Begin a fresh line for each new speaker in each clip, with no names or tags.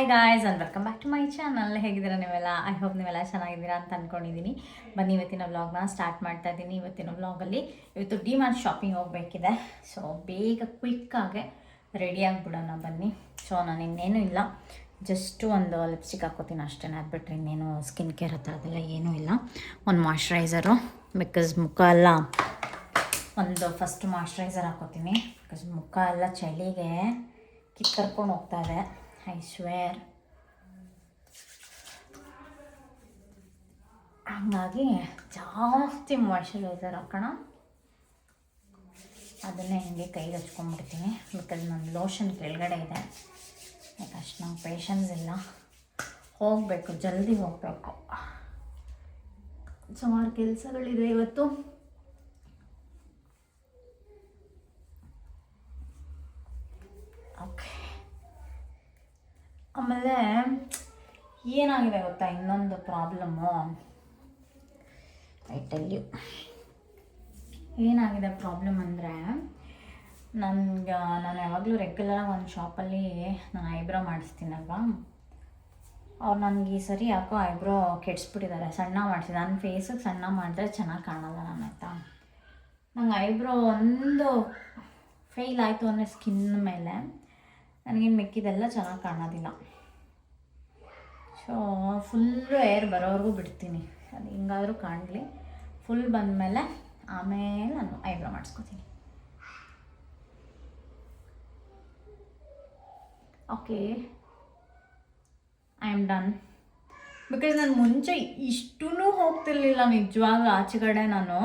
Hi guys and welcome back to my channel ಹೇಗಿದ್ದೀರಾ ನೀವೆಲ್ಲ? I hope ನೀವೆಲ್ಲ ಚೆನ್ನಾಗಿದ್ದೀರಾ ಅಂತ ಅಂದ್ಕೊಂಡಿದ್ದೀನಿ ಬನ್ನಿ ಇವತ್ತಿನ ವ್ಲಾಗ್ನ ಸ್ಟಾರ್ಟ್ ಮಾಡ್ತಾ ಇದ್ದೀನಿ ಇವತ್ತಿನ ವ್ಲಾಗಲ್ಲಿ ಇವತ್ತು ಡಿ ಮಾರ್ಟ್ ಶಾಪಿಂಗ್ ಹೋಗಬೇಕಿದೆ. ಸೊ ಬೇಗ ಕ್ವಿಕ್ಕಾಗೆ ರೆಡಿ ಆಗಿಬಿಡೋಣ ಬನ್ನಿ. ಸೊ ನಾನು ಇನ್ನೇನು ಇಲ್ಲ. ಜಸ್ಟು ಒಂದು ಲಿಪ್ಸ್ಟಿಕ್ ಹಾಕೋತೀನಿ ಅಷ್ಟೇ. ಅದು ಬಿಟ್ಟರೆ ಇನ್ನೇನು ಸ್ಕಿನ್ ಕೇರ್ ಹತ್ರ ಅದೆಲ್ಲ ಏನೂ ಇಲ್ಲ. ಒಂದು ಮಾಯ್ಶ್ಚರೈಸರು ಬಿಕಾಸ್ ಮುಖ ಎಲ್ಲ ಒಂದು ಫಸ್ಟ್ ಮಾಯ್ಶ್ಚರೈಸರ್ ಹಾಕೋತೀನಿ ಬಿಕಾಸ್ ಮುಖ ಎಲ್ಲ ಚಳಿಗೆ ಕಿತ್ತರ್ಕೊಂಡು ಹೋಗ್ತಾ ಇದೆ. ಐ ಸ್ವೇರ್ ಹಾಗಾಗಿ ಜಾಸ್ತಿ ಮಾಯ್ಶ್ಚರೈಸರ್ ಹಾಕೋಣ. ಅದನ್ನೇ ಹಿಂಗೆ ಕೈಗೆ ಹಚ್ಕೊಂಡ್ಬಿಡ್ತೀನಿ. ಬಿಕಾಸ್ ನನ್ನ ಲೋಷನ್ ಕೆಳಗಡೆ ಇದೆ. ಯಾಕೆ ಅಷ್ಟು ನಂಗೆ ಪೇಷನ್ಸ್ ಇಲ್ಲ. ಹೋಗಬೇಕು, ಜಲ್ದಿ ಹೋಗಬೇಕು. ಸುಮಾರು ಕೆಲಸಗಳಿದೆ ಇವತ್ತು ಓಕೆ ಆಮೇಲೆ ಏನಾಗಿದೆ ಗೊತ್ತಾ? ಇನ್ನೊಂದು ಪ್ರಾಬ್ಲಮ್ಮು ಯು ಏನಾಗಿದೆ ಪ್ರಾಬ್ಲಮ್ ಅಂದರೆ, ನನಗೆ, ನಾನು ಯಾವಾಗಲೂ ರೆಗ್ಯುಲರಾಗಿ ಒಂದು ಶಾಪಲ್ಲಿ ನಾನು ಐಬ್ರೋ ಮಾಡಿಸ್ತೀನಲ್ವಾ? ಅವ್ರು ನನಗೆ ಈ ಸರಿ ಯಾಕೋ ಐಬ್ರೋ ಕೆಡಿಸ್ಬಿಟ್ಟಿದ್ದಾರೆ ಸಣ್ಣ ಮಾಡಿಸಿ ನನ್ನ ಫೇಸಿಗೆ ಸಣ್ಣ ಮಾಡಿದ್ರೆ ಚೆನ್ನಾಗಿ ಕಾಣಲ್ಲ ನಾನು ಆಯಿತಾ? ನಂಗೆ ಐಬ್ರೋ ಒಂದು ಫೇಲ್ ಆಯಿತು ಅಂದರೆ ಸ್ಕಿನ್ ಮೇಲೆ ನನಗೆ ಮಿಕ್ಕಿದೆಲ್ಲ ಚೆನ್ನಾಗಿ ಕಾಣೋದಿಲ್ಲ. ಸೊ ಫುಲ್ಲು ಏರ್ ಬರೋವರೆಗೂ ಬಿಡ್ತೀನಿ. ಅದು ಹಿಂಗಾದರೂ ಕಾಣಲಿ. ಫುಲ್ ಬಂದಮೇಲೆ ಆಮೇಲೆ ನಾನು eyebrow ಮಾಡಿಸ್ಕೊತೀನಿ. Okay I am done because ನಾನು ಮುಂಚೆ ಇಷ್ಟೂ ಹೋಗ್ತಿರ್ಲಿಲ್ಲ ನಿಜವಾಗ್ಲೂ ಆಚೆ ಕಡೆ ನಾನು.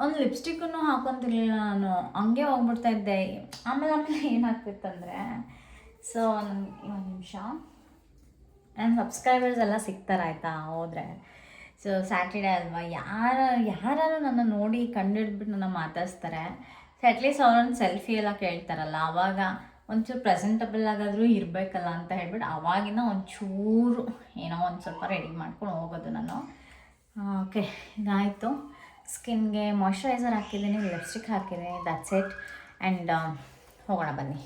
ಒಂದು ಲಿಪ್ಸ್ಟಿಕ್ಕನ್ನು ಹಾಕೊತಿರ್ಲಿಲ್ಲ ನಾನು. ಹಂಗೆ ಹೋಗ್ಬಿಡ್ತಾ ಇದ್ದೆ. ಆಮೇಲೆ ಆಮೇಲೆ ಏನಾಗ್ತಿತ್ತಂದರೆ ಸೊ ಒಂದು ನಿಮಿಷ. ನನ್ನ ಸಬ್ಸ್ಕ್ರೈಬರ್ಸ್ ಎಲ್ಲ ಸಿಗ್ತಾರಾಯ್ತಾ ಹೋದರೆ. ಸೊ ಸ್ಯಾಟರ್ಡೇ ಅಲ್ವಾ? ಯಾರ ಯಾರು ನನ್ನ ನೋಡಿ ಕಂಡಿಡ್ಬಿಟ್ಟು ನನ್ನ ಮಾತಾಡ್ಸ್ತಾರೆ. ಸೊ ಅಟ್ಲೀಸ್ಟ್ ಅವ್ರೊಂದು ಸೆಲ್ಫಿ ಎಲ್ಲ ಕೇಳ್ತಾರಲ್ಲ ಆವಾಗ ಒಂಚೂರು ಪ್ರೆಸೆಂಟಬಲ್ ಆಗಾದರೂ ಇರಬೇಕಲ್ಲ ಅಂತ ಹೇಳ್ಬಿಟ್ಟು ಆವಾಗಿನ ಒಂಚೂರು ಏನೋ ಒಂದು ಸ್ವಲ್ಪ ರೆಡಿ ಮಾಡ್ಕೊಂಡು ಹೋಗೋದು ನಾನು. ಓಕೆ ಇದಾಯಿತು. ಸ್ಕಿನ್ಗೆ ಮಾಯ್ಶ್ಚರೈಸರ್ ಹಾಕಿದ್ದೀನಿ ಲಿಪ್ಸ್ಟಿಕ್ ಹಾಕಿದ್ದೀನಿ ದಟ್ಸ್ ಇಟ್ ಆ್ಯಂಡ್ ಹೋಗೋಣ ಬನ್ನಿ.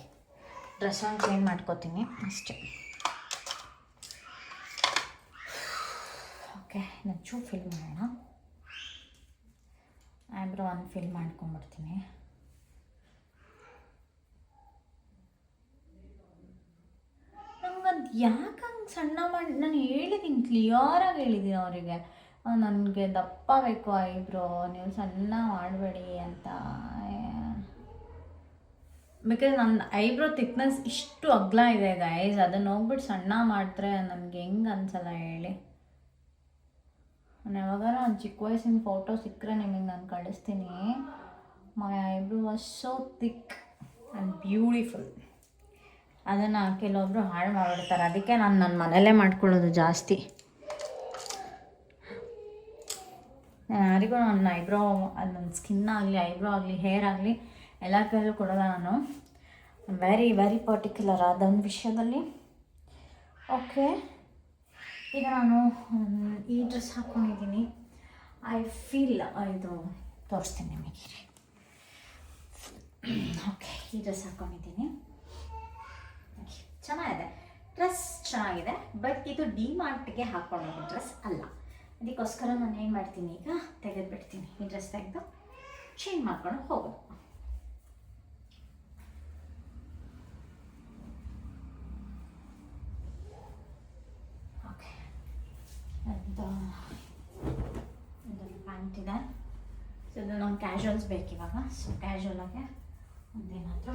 ಡ್ರೆಸ್ ಒಂದು ಕ್ಲೀನ್ ಮಾಡ್ಕೋತೀನಿ ಅಷ್ಟೇ. ಓಕೆ ನಂಚೂ ಫಿಲ್ ಮಾಡೋಣ. ಐಬ್ರೋ ಒಂದು ಫಿಲ್ ಮಾಡ್ಕೊಂಬಿಡ್ತೀನಿ ನಂಗದು ಯಾಕೆ ಹಂಗೆ ಸಣ್ಣ ಮಾಡಿ, ನಾನು ಹೇಳಿದ್ದೀನಿ ಕ್ಲಿಯರಾಗಿ ಹೇಳಿದ್ದೀನಿ ಅವರಿಗೆ. ನನಗೆ ದಪ್ಪ ಬೇಕು ಐಬ್ರೋ ನೀವು ಸಣ್ಣ ಮಾಡಬೇಡಿ ಅಂತ. ಬಿಕಾಸ್ ನನ್ನ ಐಬ್ರೋ ತಿಕ್ನೆಸ್ ಇಷ್ಟು ಅಗ್ಲ ಇದೆ ಗೈಸ್ ಅದನ್ನ ಹೋಗ್ಬಿಟ್ಟು ಸಣ್ಣ ಮಾಡಿದ್ರೆ ನನಗೆ ಹೆಂಗೆ ಅನ್ಸಲ್ಲ ಹೇಳಿ. ನಾನು ಯಾವಾಗಾರ ಒಂದು ಚಿಕ್ಕ ವಯಸ್ಸಿನ ಫೋಟೋ ಸಿಕ್ಕರೆ ನಿಮಗೆ ನಾನು ಕಳಿಸ್ತೀನಿ. My eyebrow was so thick and beautiful ಅದನ್ನು ಕೆಲವೊಬ್ಬರು ಹಾಳು ಮಾಡಿಬಿಡ್ತಾರೆ. ಅದಕ್ಕೆ ನಾನು ನನ್ನ ಮನೆಯಲ್ಲೇ ಮಾಡ್ಕೊಳ್ಳೋದು ಜಾಸ್ತಿ. ನಾನು ಯಾರಿಗೂ ನನ್ನ ಐಬ್ರೋ ಅದು ನನ್ನ ಸ್ಕಿನ್ ಆಗಲಿ ಐಬ್ರೋ ಆಗಲಿ ಹೇರ್ ಆಗಲಿ ಎಲ್ಲ ಕೈಯಲ್ಲೂ ಕೊಡೋಲ್ಲ ನಾನು. ವೆರಿ ವೆರಿ ಪರ್ಟಿಕ್ಯುಲರ್ ಆದ ಒಂದು ವಿಷಯದಲ್ಲಿ. ಓಕೆ ಈಗ ನಾನು ಈ ಡ್ರೆಸ್ ಹಾಕ್ಕೊಂಡಿದ್ದೀನಿ ಐ ಫೀಲ್ ಇದು ತೋರಿಸ್ತೀನಿ ನಿಮಗೆ. ಓಕೆ ಈ ಡ್ರೆಸ್ ಹಾಕ್ಕೊಂಡಿದ್ದೀನಿ ಚೆನ್ನಾಗಿದೆ. ಡ್ರೆಸ್ ಚೆನ್ನಾಗಿದೆ ಬಟ್ ಇದು ಡಿ ಮಾರ್ಟ್ಗೆ ಹಾಕ್ಕೊಂಡಿರೋ ಡ್ರೆಸ್ ಅಲ್ಲ. ಅದಕ್ಕೋಸ್ಕರ ನಾನು ಏನು ಮಾಡ್ತೀನಿ ಈಗ, ತೆಗೆದುಬಿಡ್ತೀನಿ. ಈ ಡ್ರೆಸ್ ತೆಗೆದು ಚೇಂಜ್ ಮಾಡ್ಕೊಂಡು ಹೋಗೋದು ಓಕೆ ಅದು ಇದೊಂದು ಪ್ಯಾಂಟ್ ಇದೆ. ಸೊ ಇದು ನಂಗೆ ಕ್ಯಾಶುವಲ್ಸ್ ಬೇಕಿವಾಗ. ಸೊ ಕ್ಯಾಶುವಲಾಗೆ ಒಂದೇನಾದರೂ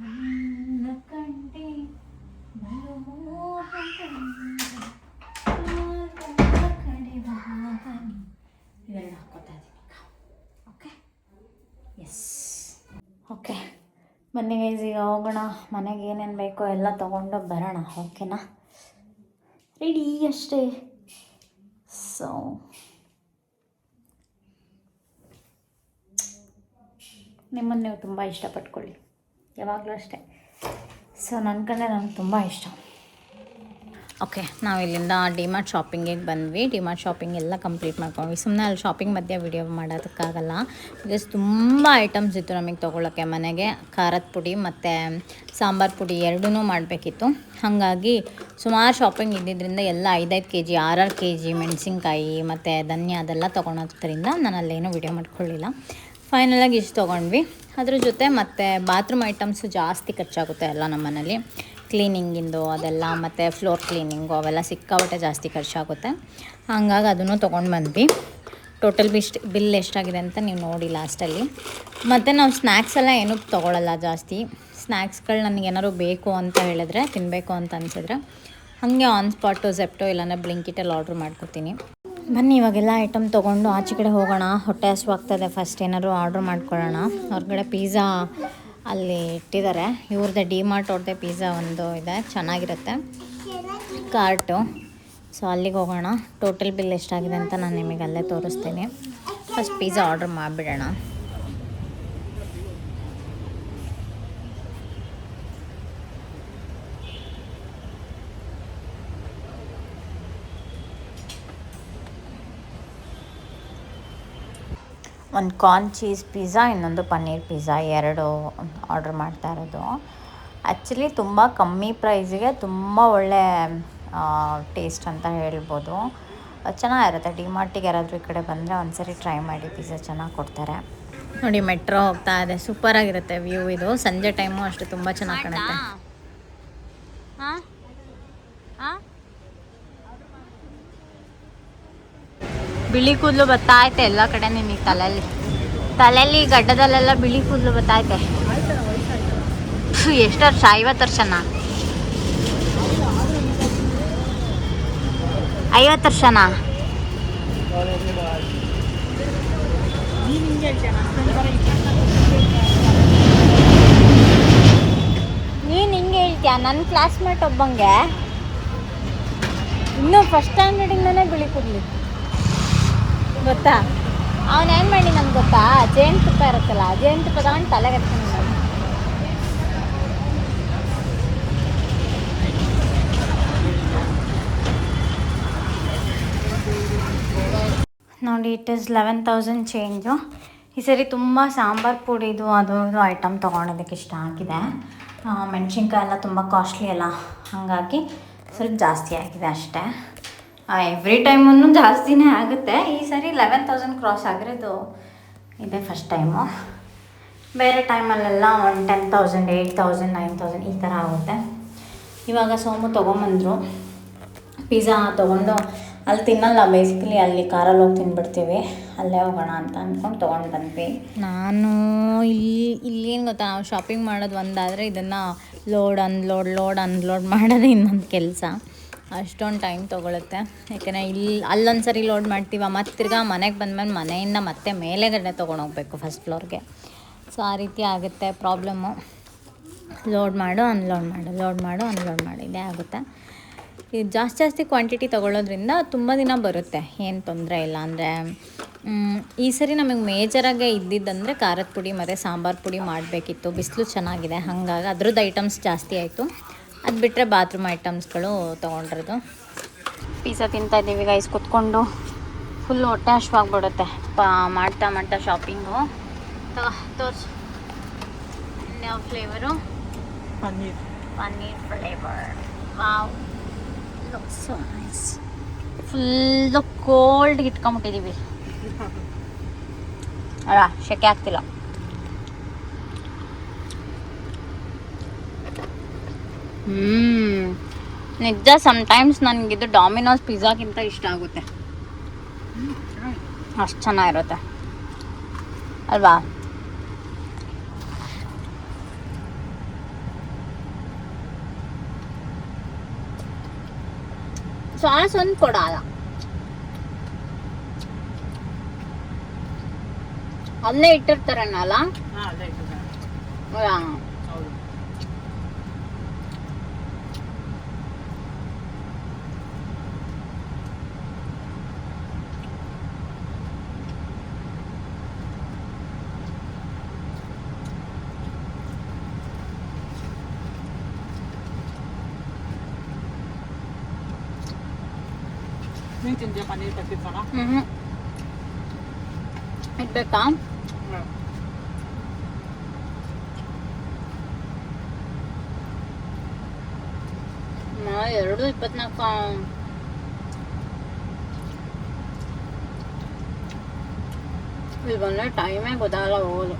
ನನ್ನ ಕಂಡೆ ಬಲು ಮೋಹ ಕಂಡೆ, ಯಾರ ಕಡೆ ವಾಹನಿ. ಇವೆರಡು ಹಾಕೋತಾ ಇದ್ದೀನಿ ಈಗ ಓಕೆ ಎಸ್ ಓಕೆ ಬನ್ನಿ ಗೈಸ್ ಈಗ ಹೋಗೋಣ. ಮನೆಗೆ ಏನೇನು ಬೇಕೋ ಎಲ್ಲ ತೊಗೊಂಡು ಬರೋಣ ಓಕೆನಾ ರೆಡಿ ಅಷ್ಟೇ. ಸೊ ನಿಮ್ಮನ್ನು ನೀವು ತುಂಬ ಇಷ್ಟಪಟ್ಕೊಳ್ಳಿ. ಯಾವಾಗಲೂ ಅಷ್ಟೇ. ಸೊ ನನ್ನ ಕಡೆ ನನಗೆ ತುಂಬ ಇಷ್ಟ. ಓಕೆ ನಾವು ಇಲ್ಲಿಂದ ಡಿಮಾರ್ಟ್ ಶಾಪಿಂಗಿಗೆ ಬಂದ್ವಿ. ಡಿಮಾರ್ಟ್ ಶಾಪಿಂಗ್ ಎಲ್ಲ ಕಂಪ್ಲೀಟ್ ಮಾಡ್ಕೊಂಡ್ವಿ. ಸುಮ್ಮನೆ ಅಲ್ಲಿ ಶಾಪಿಂಗ್ ಮಧ್ಯೆ ವಿಡಿಯೋ ಮಾಡೋದಕ್ಕಾಗಲ್ಲ. ಬಿಕಾಸ್ ತುಂಬ ಐಟಮ್ಸ್ ಇತ್ತು ನಮಗೆ ತೊಗೊಳಕ್ಕೆ ಮನೆಗೆ. ಖಾರದ ಪುಡಿ ಮತ್ತು ಸಾಂಬಾರು ಪುಡಿ ಎರಡೂ ಮಾಡಬೇಕಿತ್ತು. ಹಾಗಾಗಿ ಸುಮಾರು ಶಾಪಿಂಗ್ ಇದ್ದಿದ್ದರಿಂದ ಎಲ್ಲ ಐದೈದು ಕೆ ಜಿ ಆರಾರು ಕೆ ಜಿ ಮೆಣಸಿನ್ಕಾಯಿ ಮತ್ತು ಧನ್ಯ ಅದೆಲ್ಲ ತೊಗೊಳೋದ್ರಿಂದ ನಾನು ಅಲ್ಲೇನೂ ವಿಡಿಯೋ ಮಾಡ್ಕೊಳ್ಳಿಲ್ಲ. ಫೈನಲಾಗಿ ಇಷ್ಟು ತೊಗೊಂಡ್ವಿ. ಅದ್ರ ಜೊತೆ ಮತ್ತು ಬಾತ್ರೂಮ್ ಐಟಮ್ಸು ಜಾಸ್ತಿ ಖರ್ಚಾಗುತ್ತೆ ಎಲ್ಲ ನಮ್ಮ ಮನೇಲಿ ಕ್ಲೀನಿಂಗಿಂದು ಅದೆಲ್ಲ ಮತ್ತು ಫ್ಲೋರ್ ಕ್ಲೀನಿಂಗು ಅವೆಲ್ಲ ಸಿಕ್ಕಾಪಟ್ಟೆ ಜಾಸ್ತಿ ಖರ್ಚಾಗುತ್ತೆ. ಹಂಗಾಗಿ ಅದನ್ನು ತೊಗೊಂಡು ಬಂದ್ವಿ. ಟೋಟಲ್ ಬಿಸ್ಟ್ ಬಿಲ್ ಎಷ್ಟಾಗಿದೆ ಅಂತ ನೀವು ನೋಡಿ ಲಾಸ್ಟಲ್ಲಿ. ಮತ್ತು ನಾವು ಸ್ನ್ಯಾಕ್ಸ್ ಎಲ್ಲ ಏನೂ ತೊಗೊಳಲ್ಲ ಜಾಸ್ತಿ. ಸ್ನ್ಯಾಕ್ಸ್ಗಳು ನನಗೇನಾದ್ರು ಬೇಕು ಅಂತ ಹೇಳಿದ್ರೆ ತಿನ್ನಬೇಕು ಅಂತ ಅನಿಸಿದ್ರೆ ಹಾಗೆ ಆನ್ ಸ್ಪಾಟು ಜೆಪ್ಟೋ ಇಲ್ಲಾಂದ್ರೆ ಬ್ಲಿಂಕಿಟಲ್ಲಿ ಆರ್ಡ್ರ್ ಮಾಡ್ಕೊತೀನಿ. ಬನ್ನಿ, ಇವಾಗೆಲ್ಲ ಐಟಮ್ ತೊಗೊಂಡು ಆಚೆ ಕಡೆ ಹೋಗೋಣ. ಹೊಟ್ಟೆ ಹಸುವಾಗ್ತದೆ. ಫಸ್ಟ್ ಏನಾದ್ರು ಆರ್ಡ್ರ್ ಮಾಡ್ಕೊಳ್ಳೋಣ. ಹೊರಗಡೆ ಪಿಜ್ಜಾ ಅಲ್ಲಿ ಇಟ್ಟಿದ್ದಾರೆ. ಇವ್ರದ್ದೇ ಡಿ ಮಾರ್ಟ್ ಅವ್ರದ್ದೆ ಪಿಜ್ಜಾ ಒಂದು ಇದೆ. ಚೆನ್ನಾಗಿರುತ್ತೆ. ಕಾರ್ಟು ಸೊ ಅಲ್ಲಿಗೆ ಹೋಗೋಣ. ಟೋಟಲ್ ಬಿಲ್ ಎಷ್ಟಾಗಿದೆ ಅಂತ ನಾನು ನಿಮಗೆ ಅಲ್ಲೇ ತೋರಿಸ್ತೀನಿ. ಫಸ್ಟ್ ಪಿಜ್ಜಾ ಆರ್ಡ್ರ್ ಮಾಡಿಬಿಡೋಣ. ಒಂದು ಕಾರ್ನ್ ಚೀಸ್ ಪಿಜ್ಜಾ ಇನ್ನೊಂದು ಪನ್ನೀರ್ ಪಿಜ್ಜಾ ಎರಡು ಆರ್ಡ್ರ್ ಮಾಡ್ತಾ ಇರೋದು. ಆ್ಯಕ್ಚುಲಿ ತುಂಬ ಕಮ್ಮಿ ಪ್ರೈಸಿಗೆ ತುಂಬ ಒಳ್ಳೆ ಟೇಸ್ಟ್ ಅಂತ ಹೇಳ್ಬೋದು. ಚೆನ್ನಾಗಿರುತ್ತೆ. ಡಿಮಾರ್ಟಿಗೆ ಯಾರಾದರೂ ಈ ಕಡೆ ಬಂದರೆ ಒಂದ್ಸರಿ ಟ್ರೈ ಮಾಡಿ ಪಿಜ್ಜಾ ಚೆನ್ನಾಗಿ ಕೊಡ್ತಾರೆ. ನೋಡಿ ಮೆಟ್ರೋ ಹೋಗ್ತಾ ಇದೆ. ಸೂಪರಾಗಿರುತ್ತೆ ವ್ಯೂ ಇದು. ಸಂಜೆ ಟೈಮು ಅಷ್ಟು ತುಂಬ ಚೆನ್ನಾಗಿ ಕಾಣುತ್ತೆ ಹಾಂ ಹಾಂ ಬಿಳಿ ಕೂದಲು ಬತ್ತೈತೆ ಎಲ್ಲ ಕಡೆ ನಿಮಗೆ ತಲೆಯಲ್ಲಿ. ತಲೆಯಲ್ಲಿ ಗಡ್ಡದಲ್ಲೆಲ್ಲ ಬಿಳಿ ಕೂದಲು ಬರ್ತಾ ಐತೆ. ಎಷ್ಟು ವರ್ಷ? ಐವತ್ತು ವರ್ಷನಾ? ಐವತ್ತು ವರ್ಷನಾ? ನೀನು ಹಿಂಗೆ ಹೇಳ್ತೀಯ? ನನ್ನ ಕ್ಲಾಸ್ಮೇಟ್ ಒಬ್ಬಂಗೆ. ಇನ್ನೂ ಫಸ್ಟ್ ಸ್ಟ್ಯಾಂಡರ್ಡಿಂದನೇ ಬಿಳಿ ಕೂದಲು ಗೊತ್ತಾ? ಅವನು ಏನು ಮಾಡಿ ನಮ್ಗೆ ಗೊತ್ತಾ? ಜೇನುತುಪ್ಪ ಇರುತ್ತಲ್ಲ ಜೇನುತುಪ್ಪ ತಗೊಂಡು ತಲೆಗೆ ಹಚ್ಕೊಂಡು ನೋಡಿ it is eleven thousand change ಈ ಸರಿ ತುಂಬ ಸಾಂಬಾರು ಪುಡಿದು ಅದು, ಇದು ಐಟಮ್ ತೊಗೊಳೋದಕ್ಕೆ ಇಷ್ಟ ಆಗಿದೆ. ಮೆಣಸಿನ್ಕಾಯಿ ಎಲ್ಲ ತುಂಬ ಕಾಸ್ಟ್ಲಿ ಅಲ್ಲ. ಹಾಗಾಗಿ ಸ್ವಲ್ಪ ಜಾಸ್ತಿ ಆಗಿದೆ ಅಷ್ಟೇ. ಎವ್ರಿ ಟೈಮೂ ಜಾಸ್ತಿನೇ ಆಗುತ್ತೆ. ಈ ಸರಿ ಲೆವೆನ್ ತೌಸಂಡ್ ಕ್ರಾಸ್ ಆಗಿರೋದು ಇದೆ ಫಸ್ಟ್ ಟೈಮು ಬೇರೆ ಟೈಮಲ್ಲೆಲ್ಲ one ten thousand eight thousand nine thousand ಈ ಥರ ಆಗುತ್ತೆ. ಇವಾಗ ಸೋಮು ತೊಗೊಂಬಂದರು. ಪಿಜ್ಜಾ ತೊಗೊಂಡು ಅಲ್ಲಿ ತಿನ್ನಲ್ಲ. ಬೇಸಿಕಲಿ ಅಲ್ಲಿ ಕಾರಲ್ಲಿ ಹೋಗಿ ತಿನ್ಬಿಡ್ತೀವಿ. ಅಲ್ಲೇ ಹೋಗೋಣ ಅಂತ ಅಂದ್ಕೊಂಡು ತೊಗೊಂಡು ಬಂದ್ವಿ. ನಾನು ಇಲ್ಲಿ, ಇಲ್ಲೇನು ಗೊತ್ತಾ? ನಾವು ಶಾಪಿಂಗ್ ಮಾಡೋದು ಒಂದಾದರೆ ಇದನ್ನು ಲೋಡ್ ಅನ್ಲೋಡ್ ಲೋಡ್ ಅನ್ಲೋಡ್ ಮಾಡೋದು ಇನ್ನೊಂದು ಕೆಲಸ. ಅಷ್ಟೊಂದು ಟೈಮ್ ತೊಗೊಳುತ್ತೆ. ಯಾಕೆಂದರೆ ಇಲ್ಲಿ ಅಲ್ಲೊಂದು ಸರಿ ಲೋಡ್ ಮಾಡ್ತೀವ, ಮತ್ತು ತಿರ್ಗಾ ಮನೆಗೆ ಬಂದ್ಮೇಲೆ ಮನೆಯಿಂದ ಮತ್ತೆ ಮೇಲೆಗಡೆ ತೊಗೊಂಡೋಗ್ಬೇಕು ಫಸ್ಟ್ ಫ್ಲೋರ್ಗೆ ಸೊ ಆ ರೀತಿ ಆಗುತ್ತೆ ಪ್ರಾಬ್ಲಮ್ಮು ಲೋಡ್ ಮಾಡು ಅನ್ಲೋಡ್ ಮಾಡು ಲೋಡ್ ಮಾಡು ಅನ್ಲೋಡ್ ಮಾಡು, ಇದೇ ಆಗುತ್ತೆ. ಇದು ಜಾಸ್ತಿ ಜಾಸ್ತಿ ಕ್ವಾಂಟಿಟಿ ತೊಗೊಳ್ಳೋದ್ರಿಂದ ತುಂಬ ದಿನ ಬರುತ್ತೆ, ಏನು ತೊಂದರೆ ಇಲ್ಲ. ಅಂದರೆ ಈ ಸರಿ ನಮಗೆ ಮೇಜರಾಗೆ ಇದ್ದಿದ್ದಂದರೆ ಖಾರದ ಪುಡಿ, ಮತ್ತು ಸಾಂಬಾರು ಪುಡಿ ಮಾಡಬೇಕಿತ್ತು. ಬಿಸಿಲು ಚೆನ್ನಾಗಿದೆ, ಹಾಗಾಗಿ ಅದ್ರದ್ದು ಐಟಮ್ಸ್ ಜಾಸ್ತಿ ಆಯಿತು. ಅದು ಬಿಟ್ಟರೆ ಬಾತ್ರೂಮ್ ಐಟಮ್ಸ್ಗಳು ತೊಗೊಂಡಿರೋದು. ಪಿಜ್ಜಾ ತಿಂತಾ ಇದ್ದೀವಿ ಗೈಸ್ ಕುತ್ಕೊಂಡು ಫುಲ್ ಹೊಟ್ಟೆ ಹಶ್ವಾಗ್ಬಿಡುತ್ತೆ ಪಾ ಮಾಡ್ತಾ ಮಾಡ್ತಾ ಶಾಪಿಂಗು ತಗೋ ತೋರಿಸು. ಯಾವ flavour
paneer.
Paneer flavour wow looks so nice full cold ಇಟ್ಕೊಂಬಿಟ್ಟಿದ್ದೀವಿ ಅಲ್ಲ ಶೆಕೆ ಆಗ್ತಿಲ್ಲ. ಹ್ಞೂ ನಿಜ ಸಮ್ಟೈಮ್ಸ್ ನನಗಿದು ಡಾಮಿನೋಸ್ ಪಿಜ್ಜಾಕ್ಕಿಂತ ಇಷ್ಟ ಆಗುತ್ತೆ. ಅಷ್ಟು ಚೆನ್ನಾಗಿರುತ್ತೆ. ಅಲ್ವಾ? ಸಾಸ್ ಒಂದು ಕೊಡಲ್ಲ ಅಲ್ಲೇ ಇಟ್ಟಿರ್ತಾರಣ್ಣಲ್ಲ
ಹಾಂ ಅಲ್ಲೇ ಇಟ್ಟಿದ್ದಾರೆ
ಅಲ್ಲ
ಹೌದು ತಿಂತೀಯ ಪನ್ನೀರ್ ಬಟರ್ ಮಸಾಲ
ಹ್ಞೂ ಇಡ್ಬೇಕಾ ಎರಡು ಇಪ್ಪತ್ನಾಲ್ಕು. ಇಲ್ಲಿ ಬಂದರೆ ಟೈಮೇ ಗೊತ್ತಾಗಲ್ಲ ಹೋಗೋದು.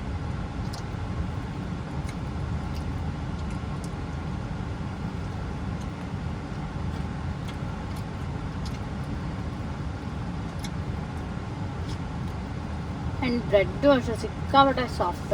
ಆ್ಯಂಡ್ ಬ್ರೆಡ್ಡು ಅಷ್ಟೇ ಸಿಕ್ಕಾಪಟ್ಟೆ ಸಾಫ್ಟ್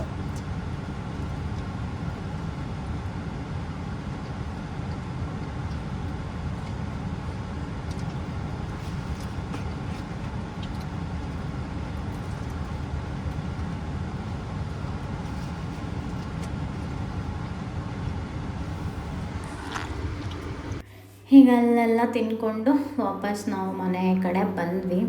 ಹೀಗಲ್ಲೆಲ್ಲ ತಿನ್ಕೊಂಡು ವಾಪಸ್ ನಾವು ಮನೆ ಕಡೆ ಬಂದ್ವಿ.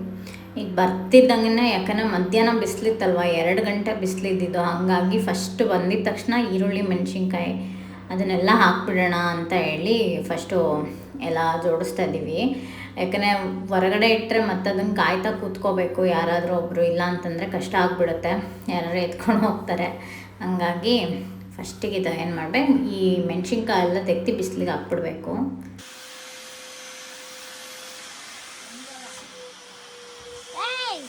ಈಗ ಬರ್ತಿದ್ದಂಗೆ ಯಾಕಂದರೆ ಮಧ್ಯಾಹ್ನ ಬಿಸಿಲಿತ್ತಲ್ವ? ಎರಡು ಗಂಟೆ ಬಿಸಿಲಿದ್ದಿದ್ದು. ಹಾಗಾಗಿ ಫಸ್ಟ್ ಬಂದಿದ ತಕ್ಷಣ ಈರುಳ್ಳಿ, ಮೆಣಸಿನ್ಕಾಯಿ ಅದನ್ನೆಲ್ಲ ಹಾಕ್ಬಿಡೋಣ ಅಂತ ಹೇಳಿ ಫಸ್ಟು ಎಲ್ಲ ಜೋಡಿಸ್ತಾ ಇದ್ದೀವಿ. ಯಾಕಂದರೆ ಹೊರಗಡೆ ಇಟ್ಟರೆ ಮತ್ತೆ ಅದನ್ನು ಕಾಯ್ತಾ ಕೂತ್ಕೋಬೇಕು. ಯಾರಾದರೂ ಒಬ್ಬರು ಇಲ್ಲ ಅಂತಂದರೆ ಕಷ್ಟ ಆಗಿಬಿಡುತ್ತೆ. ಯಾರಾದ್ರೂ ಎತ್ಕೊಂಡು ಹೋಗ್ತಾರೆ. ಹಂಗಾಗಿ ಫಸ್ಟಿಗೆ ಇದು ಏನು ಮಾಡಬೇಕು? ಈ ಮೆಣಸಿನ್ಕಾಯಿ ಎಲ್ಲ ತೆಗ್ದು ಬಿಸಿಲಿಗೆ ಹಾಕ್ಬಿಡ್ಬೇಕು. Tay!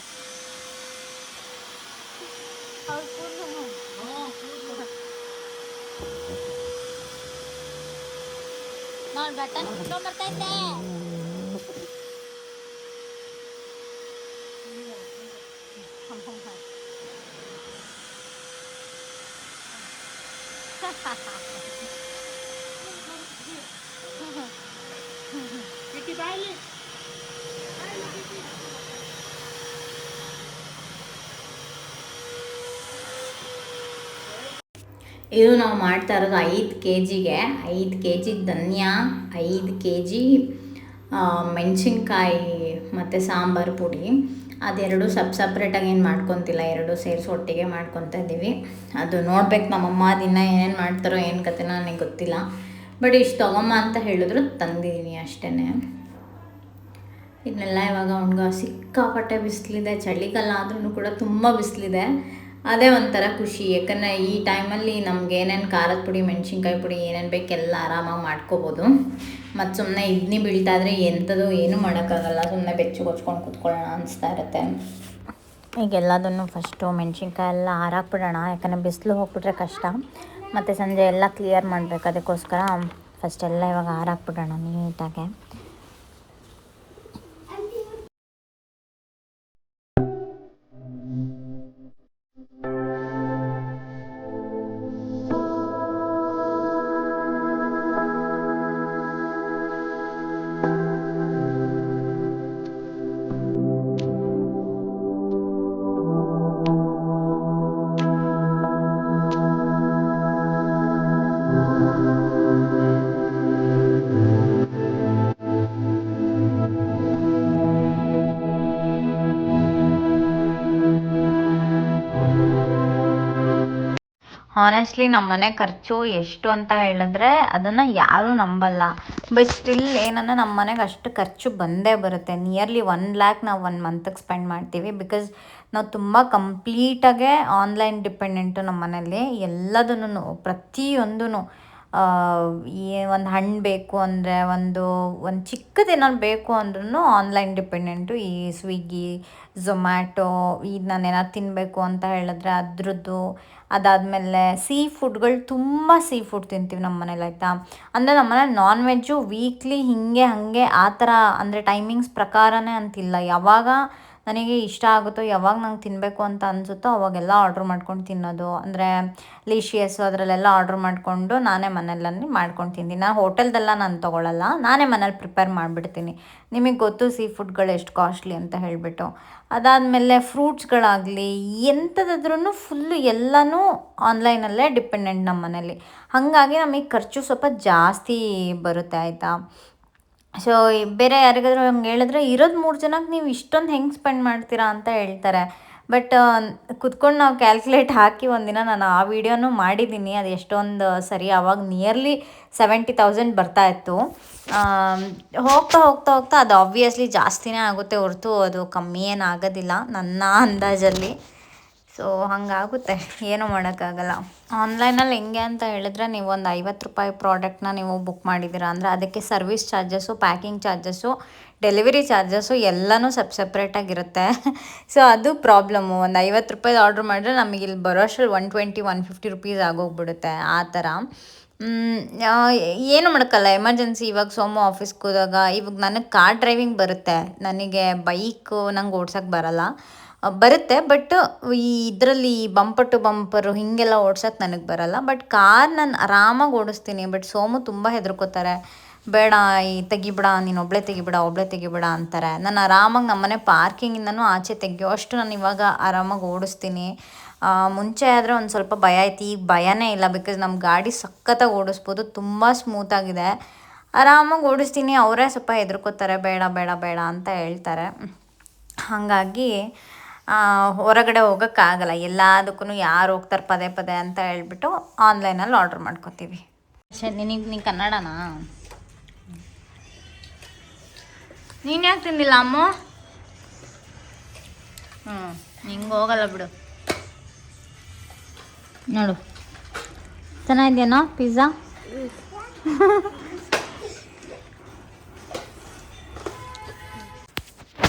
Ang puno mo. Oo, puno. Mawal batan? Nomor tete! ಇದು ನಾವು ಮಾಡ್ತಾ ಇರೋದು ಐದು ಕೆ ಜಿಗೆ ಐದು ಕೆ ಜಿ ಧನ್ಯ, ಐದು ಕೆ ಜಿ ಮೆಣಸಿನ್ಕಾಯಿ ಮತ್ತು ಸಾಂಬಾರು ಪುಡಿ. ಅದೆರಡು ಸಪ್ ಸಪ್ರೇಟಾಗಿ ಏನು ಮಾಡ್ಕೊತಿಲ್ಲ, ಎರಡು ಸೇರಿಸಿ ಒಟ್ಟಿಗೆ ಮಾಡ್ಕೊತಾ ಇದ್ದೀವಿ. ಅದು ನೋಡ್ಬೇಕು ನಮ್ಮಮ್ಮ ದಿನ ಏನೇನು ಮಾಡ್ತಾರೋ, ಏನು ಕತೆನೋ ನನಗೆ ಗೊತ್ತಿಲ್ಲ. ಬಟ್ ಇಷ್ಟು ತಗೊಮ್ಮ ಅಂತ ಹೇಳಿದ್ರು ತಂದಿದ್ದೀನಿ ಅಷ್ಟೇ ಇದನ್ನೆಲ್ಲ ಇವಾಗ ಅವ್ನಿಗೆ ಸಿಕ್ಕಾಪಟ್ಟೆ ಬಿಸಿಲಿದೆ, ಚಳಿಗಾಲ ಆದ್ರೂ ಕೂಡ ತುಂಬ ಬಿಸಿಲಿದೆ. ಅದೇ ಒಂಥರ ಖುಷಿ. ಯಾಕಂದರೆ ಈ ಟೈಮಲ್ಲಿ ನಮ್ಗೆ ಏನೇನು ಖಾರದ ಪುಡಿ, ಮೆಣಸಿನ್ಕಾಯಿ ಪುಡಿ ಏನೇನು ಬೇಕೆಲ್ಲ ಆರಾಮಾಗಿ ಮಾಡ್ಕೋಬೋದು. ಮತ್ತು ಸುಮ್ಮನೆ ಇದ್ನಿ ಬೀಳ್ತಾ ಇದ್ರೆ ಎಂಥದ್ದು ಏನೂ ಮಾಡೋಕ್ಕಾಗಲ್ಲ. ಸುಮ್ಮನೆ ಬೆಚ್ಚಗೆ ಹೊಚ್ಕೊಂಡು ಕೂತ್ಕೊಳ್ಳೋಣ ಅನಿಸ್ತಾ ಇರುತ್ತೆ. ಈಗ ಎಲ್ಲದನ್ನು ಫಸ್ಟು ಮೆಣಸಿನ್ಕಾಯಿ ಎಲ್ಲ ಹಾರಾಕ್ಬಿಡೋಣ. ಯಾಕಂದರೆ ಬಿಸಿಲು ಹೋಗ್ಬಿಟ್ರೆ ಕಷ್ಟ. ಮತ್ತು ಸಂಜೆ ಎಲ್ಲ ಕ್ಲಿಯರ್ ಮಾಡಬೇಕು. ಅದಕ್ಕೋಸ್ಕರ ಫಸ್ಟ್ ಎಲ್ಲ ಇವಾಗ ಹಾರಾಕ್ಬಿಡೋಣ ನೀಟಾಗೆ. ಹಾನೆಸ್ಟ್ಲಿ ನಮ್ಮ ಮನೆ ಖರ್ಚು ಎಷ್ಟು ಅಂತ ಹೇಳಿದ್ರೆ ಅದನ್ನು ಯಾರೂ ನಂಬಲ್ಲ. ಬಟ್ ಸ್ಟಿಲ್ ಏನಂದ್ರೆ ನಮ್ಮ ಮನೆಗೆ ಅಷ್ಟು ಖರ್ಚು ಬಂದೇ ಬರುತ್ತೆ. ನಿಯರ್ಲಿ ಒನ್ ಲ್ಯಾಕ್ ನಾವು ಒನ್ ಮಂತಿಗೆ ಸ್ಪೆಂಡ್ ಮಾಡ್ತೀವಿ ಬಿಕಾಸ್ ನಾವು ತುಂಬ ಕಂಪ್ಲೀಟಾಗೆ ಆನ್ಲೈನ್ ಡಿಪೆಂಡೆಂಟು ನಮ್ಮ ಮನೇಲಿ ಎಲ್ಲದನ್ನು ಪ್ರತಿಯೊಂದೂ ಈ ಒಂದು ಹಣ್ಣು ಬೇಕು ಅಂದರೆ ಒಂದು ಒಂದು ಚಿಕ್ಕದೇನಾದ್ರು ಬೇಕು ಅಂದ್ರೂ ಆನ್ಲೈನ್ ಡಿಪೆಂಡೆಂಟು ಈ ಸ್ವಿಗ್ಗಿ ಝೊಮ್ಯಾಟೊ ಈಗ ನಾನು ಏನಾದ್ರು ತಿನ್ನಬೇಕು ಅಂತ ಹೇಳಿದ್ರೆ ಅದ್ರದ್ದು ಅದಾದಮೇಲೆ ಸೀ ಫುಡ್ಗಳು ತುಂಬ ಸೀ ಫುಡ್ ತಿಂತೀವಿ ನಮ್ಮ ಮನೇಲಿ, ಆಯಿತಾ? ಅಂದರೆ ನಮ್ಮ ಮನೇಲಿ ನಾನ್ ವೆಜ್ಜು ವೀಕ್ಲಿ ಹೀಗೆ, ಹಾಗೆ ಆ ಥರ, ಅಂದರೆ ಟೈಮಿಂಗ್ಸ್ ಪ್ರಕಾರನೇ ಅಂತಿಲ್ಲ. ಯಾವಾಗ ನನಗೆ ಇಷ್ಟ ಆಗುತ್ತೋ, ಯಾವಾಗ ನಂಗೆ ತಿನ್ನಬೇಕು ಅಂತ ಅನಿಸುತ್ತೋ ಅವಾಗೆಲ್ಲ ಆರ್ಡ್ರ್ ಮಾಡ್ಕೊಂಡು ತಿನ್ನೋದು. ಅಂದರೆ ಲೀಶಿಯಸ್ಸು ಅದರಲ್ಲೆಲ್ಲ ಆರ್ಡ್ರ್ ಮಾಡಿಕೊಂಡು ನಾನೇ ಮನೆಯಲ್ಲಿ ಮಾಡ್ಕೊಂಡು ತಿಂತೀನಿ. ನಾನು ಹೋಟೆಲ್ದೆಲ್ಲ ನಾನು ತೊಗೊಳಲ್ಲ. ನಾನೇ ಮನೇಲಿ ಪ್ರಿಪೇರ್ ಮಾಡಿಬಿಡ್ತೀನಿ. ನಿಮಗೆ ಗೊತ್ತು ಸೀ ಫುಡ್ಗಳು ಎಷ್ಟು ಕಾಸ್ಟ್ಲಿ ಅಂತ ಹೇಳಿಬಿಟ್ಟು. ಅದಾದಮೇಲೆ ಫ್ರೂಟ್ಸ್ಗಳಾಗಲಿ ಎಂಥದಾದ್ರೂ ಫುಲ್ಲು ಎಲ್ಲನೂ ಆನ್ಲೈನಲ್ಲೇ ಡಿಪೆಂಡೆಂಟ್ ನಮ್ಮ ಮನೇಲಿ ಹಾಗಾಗಿ ನಮಗೆ ಖರ್ಚು ಸ್ವಲ್ಪ ಜಾಸ್ತಿ ಬರುತ್ತೆ, ಆಯಿತಾ? ಸೊ ಬೇರೆ ಯಾರಿಗಾದ್ರೂ ಹಂಗೆ ಹೇಳಿದ್ರೆ ಇರೋದು ಮೂರು ಜನಕ್ಕೆ ನೀವು ಇಷ್ಟೊಂದು ಹೆಂಗೆ ಸ್ಪೆಂಡ್ ಮಾಡ್ತೀರಾ ಅಂತ ಹೇಳ್ತಾರೆ. ಬಟ್ ಕುತ್ಕೊಂಡು ನಾವು ಕ್ಯಾಲ್ಕುಲೇಟ್ ಹಾಕಿ ಒಂದಿನ ನಾನು ಆ ವಿಡಿಯೋನು ಮಾಡಿದ್ದೀನಿ ಅದು ಎಷ್ಟೊಂದು ಸರಿ ಅವಾಗ ನಿಯರ್ಲಿ ಸೆವೆಂಟಿ ತೌಸಂಡ್ ಬರ್ತಾ ಇತ್ತು. ಹೋಗ್ತಾ ಹೋಗ್ತಾ ಹೋಗ್ತಾ ಅದು ಆಬ್ವಿಯಸ್ಲಿ ಜಾಸ್ತಿನೇ ಆಗುತ್ತೆ ಹೊರತು. ಅದು ಕಮ್ಮಿ ಏನು ಆಗೋದಿಲ್ಲ. ನನ್ನ ಅಂದಾಜಲ್ಲಿ. ಸೊ ಹಂಗಾಗುತ್ತೆ. ಏನೂ ಮಾಡೋಕ್ಕಾಗಲ್ಲ. ಆನ್ಲೈನಲ್ಲಿ ಹೆಂಗೆ ಅಂತ ಹೇಳಿದ್ರೆ ನೀವು ಒಂದು ಐವತ್ತು ರೂಪಾಯಿ ಪ್ರಾಡಕ್ಟ್ನ ನೀವು ಬುಕ್ ಮಾಡಿದ್ದೀರಾ ಅಂದರೆ ಅದಕ್ಕೆ service charges packing charges delivery charges ಎಲ್ಲನೂ ಸಪ್ ಸಪ್ರೇಟಾಗಿರುತ್ತೆ ಸೊ ಅದು ಪ್ರಾಬ್ಲಮ್ಮು ಒಂದು ಐವತ್ತು ರೂಪಾಯಿ ಆರ್ಡ್ರ್ ಮಾಡಿದ್ರೆ ನಮಗೆ ಇಲ್ಲಿ ಬರೋಷ್ಟ್ರಲ್ಲಿ one twenty one fifty rupees ಆಗೋಗ್ಬಿಡುತ್ತೆ ಆ ಥರ. ಏನು ಮಾಡೋಕ್ಕಲ್ಲ. ಎಮರ್ಜೆನ್ಸಿ ಇವಾಗ ಸೋಮು ಆಫೀಸ್ಗೆ ಹೋದಾಗ ಇವಾಗ ನನಗೆ ಕಾರ್ ಡ್ರೈವಿಂಗ್ ಬರುತ್ತೆ. ನನಗೆ ಬೈಕು ನಂಗೆ ಓಡ್ಸೋಕ್ಕೆ ಬರಲ್ಲ. ಬರುತ್ತೆ. ಬಟ್ ಈ ಇದರಲ್ಲಿ ಬಂಪರ್ ಟು ಬಂಪರು ಹೀಗೆಲ್ಲ ಓಡ್ಸೋಕ್ಕೆ ನನಗೆ ಬರಲ್ಲ. ಬಟ್ ಕಾರ್ ನಾನು ಆರಾಮಾಗಿ ಓಡಿಸ್ತೀನಿ. ಬಟ್ ಸೋಮು ತುಂಬ ಹೆದರ್ಕೋತಾರೆ. ಬೇಡ, ಈ ತೆಗಿಬಿಡ, ನೀನು ಒಬ್ಳೆ ತೆಗಿಬಿಡ ಒಬ್ಳೆ ತೆಗಿಬಿಡ ಅಂತಾರೆ. ನಾನು ಆರಾಮಾಗಿ ನಮ್ಮನೆ ಪಾರ್ಕಿಂಗಿಂದನೂ ಆಚೆ ತೆಗಿಯೋ ಅಷ್ಟು ನಾನು ಇವಾಗ ಆರಾಮಾಗಿ ಓಡಿಸ್ತೀನಿ. ಮುಂಚೆ ಆದರೆ ಒಂದು ಸ್ವಲ್ಪ ಭಯ ಐತಿ ಈಗ ಭಯನೇ ಇಲ್ಲ. ಬಿಕಾಸ್ ನಮ್ಮ ಗಾಡಿ ಸಖತ್ತಾಗಿ ಓಡಿಸ್ಬೋದು. ತುಂಬ ಸ್ಮೂತಾಗಿದೆ ಆರಾಮಾಗಿ ಓಡಿಸ್ತೀನಿ. ಅವರೇ ಸ್ವಲ್ಪ ಹೆದರ್ಕೋತಾರೆ. ಬೇಡ ಬೇಡ ಬೇಡ ಅಂತ ಹೇಳ್ತಾರೆ. ಹಾಗಾಗಿ ಹೊರಗಡೆ ಹೋಗೋಕ್ಕಾಗಲ್ಲ. ಎಲ್ಲದಕ್ಕೂ ಯಾರು ಹೋಗ್ತಾರೆ ಪದೇ ಪದೇ ಅಂತ ಹೇಳ್ಬಿಟ್ಟು ಆನ್ಲೈನಲ್ಲಿ ಆರ್ಡ್ರ್ ಮಾಡ್ಕೋತೀವಿ. ನಿನಗೆ, ನೀನು ಕನ್ನಡನಾ? ನೀನು ಯಾಕೆ ತಿಂದಿಲ್ಲ ಅಮ್ಮ? ಹ್ಞೂ ನಿಂಗೆ ಹೋಗಲ್ಲ ಬಿಡು. ನೋಡು. ಚೆನ್ನಾಗಿದೆಯೇನೋ, ಪಿಜ್ಜಾ?